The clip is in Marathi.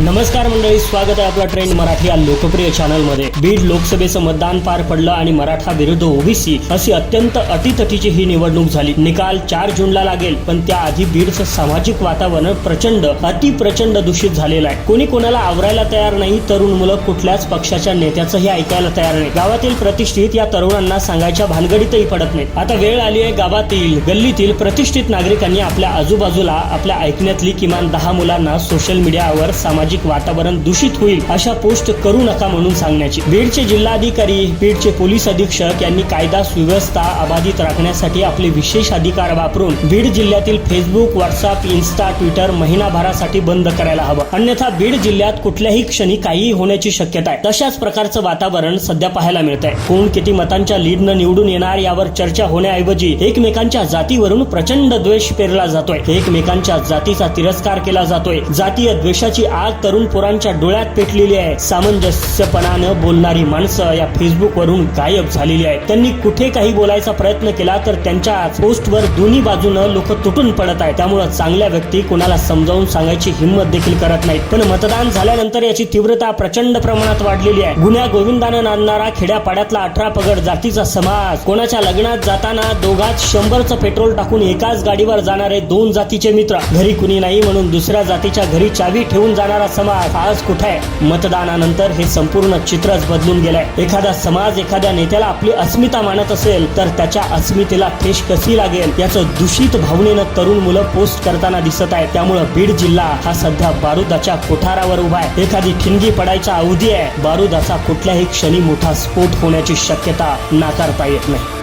नमस्कार मंडळी स्वागत आहे आपला ट्रेंड मराठी या लोकप्रिय चॅनलमध्ये. बीड लोकसभेचं मतदान पार पडलं आणि मराठा विरुद्ध ओबीसी अशी अत्यंत अटीतटीची ही निवडणूक झाली. निकाल चार जूनला लागेल पण त्याआधी बीडचं सामाजिक वातावरण प्रचंड अतिप्रचंड दूषित झालेलं आहे. कोणी कोणाला आवरायला तयार नाही तरुण मुलं कुठल्याच पक्षाच्या नेत्याचंही ऐकायला तयार नाही. गावातील प्रतिष्ठित या तरुणांना सांगायच्या भानगडीतही पडत नाही आता वेळ आली आहे गावातील गल्लीतील प्रतिष्ठित नागरिकांनी आपल्या आजूबाजूला आपल्या ऐकण्यातली किमान दहा मुलांना सोशल मीडियावर सामाजिक सामाजिक वातावरण दूषित होईल अशा पोस्ट करू नका म्हणून सांगण्याची. बीडचे जिल्हाधिकारी बीडचे पोलीस अधीक्षक यांनी कायदा सुव्यवस्था अबाधित राखण्यासाठी आपले विशेष अधिकार वापरून बीड जिल्ह्यातील फेसबुक व्हॉट्सअप इन्स्टा ट्विटर महिनाभरासाठी बंद करायला हवं. अन्यथा बीड जिल्ह्यात कुठल्याही क्षणी काहीही होण्याची शक्यता आहे. तशाच प्रकारचं वातावरण सध्या पाहायला मिळत आहे कोण किती मतांच्या लीडनं निवडून येणार यावर चर्चा होण्याऐवजी एकमेकांच्या जातीवरून प्रचंड द्वेष पेरला जातोय. एकमेकांच्या जातीचा तिरस्कार केला जातोय. जातीय द्वेषाची आग तरुण पोरांच्या डोळ्यात पेटलेली आहे. सामंजस्यपणानं बोलणारी माणसं या फेसबुक वरून गायब झालेली आहेत. त्यांनी कुठे काही बोलायचा प्रयत्न केला तर त्यांच्या पोस्टवर दोन्ही बाजूनं लोक तुटून पडत आहेत. त्यामुळे चांगल्या व्यक्ती कोणाला समजावून सांगायची हिंमत देखील करत नाहीत. पण मतदान झाल्यानंतर याची तीव्रता प्रचंड प्रमाणात वाढलेली आहे. गुन्ह्या गोविंदानं नांदणारा खेड्यापाड्यातला अठरा पगड जातीचा समाज. कोणाच्या लग्नात जाताना दोघात शंभरचं पेट्रोल टाकून एकाच गाडीवर जाणारे दोन जातीचे मित्र. घरी कुणी नाही म्हणून दुसऱ्या जातीच्या घरी चावी ठेवून जाणारा समाज आज कुठे आहे? मतदानानंतर हे संपूर्ण चित्रच बदलून गेलंय. एखादा समाज एखाद्या नेत्याला आपली अस्मिता मानत असेल तर त्याच्या अस्मितेला ठेश कशी लागेल याचं दूषित भावनेनं तरुण मुलं पोस्ट करताना दिसत आहे त्यामुळं बीड जिल्हा हा सध्या बारुदाच्या कोठारावर उभा आहे. एखादी ठिणगी पडायचा अवधी आहे. बारुदाचा कुठल्याही क्षणी मोठा स्फोट होण्याची शक्यता नाकारता येत नाही.